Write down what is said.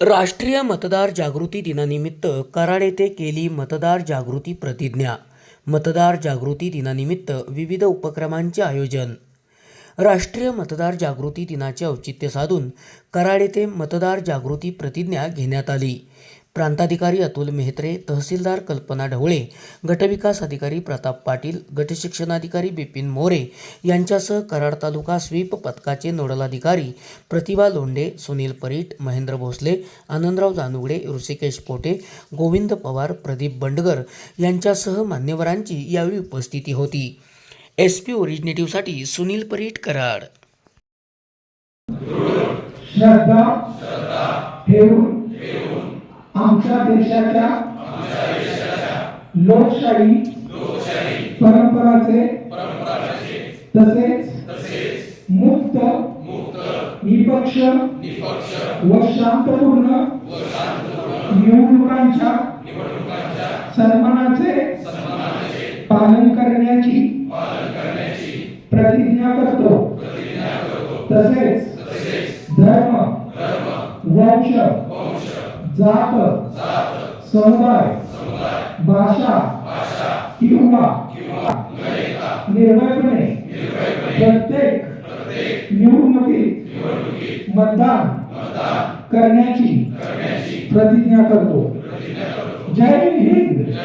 राष्ट्रीय मतदार जागृती दिनानिमित्त कराड येथे केली मतदार जागृती प्रतिज्ञा. मतदार जागृती दिनानिमित्त विविध उपक्रमांचे आयोजन. राष्ट्रीय मतदार जागृती दिनाचे औचित्य साधून कराड येथे मतदार जागृती प्रतिज्ञा घेण्यात आली. प्रांताधिकारी अतुल मेहत्रे तहसीलदार कल्पना ढवळे गटविकास अधिकारी प्रताप पाटील गटशिक्षणाधिकारी बिपिन मोरे यांच्यासह कराड तालुका स्वीप पथकाचे नोडल अधिकारी प्रतिभा लोंढे सुनील परीट महेंद्र भोसले आनंदराव जानुगडे ऋषिकेश पोटे गोविंद पवार प्रदीप बंडगर यांच्यासह मान्यवरांची यावेळी उपस्थिती होती. एस पी ओरिजिनेटिव्हसाठी सुनील परीट कराड. श्रद्धा ठेवून आमच्या देशाच्या लोकशाही परंपराचे तसेच मुक्त निपक्ष व शांतपूर्ण निवडणुकांच्या सन्मानाचे पालन करण्याची प्रतिज्ञा करतो. तसेच धर्म वंश जात समुदाय भाषा किंवा निर्भयपणे प्रत्येक निवडणुकीत मतदान करण्याची प्रतिज्ञा करतो. जय हिंद!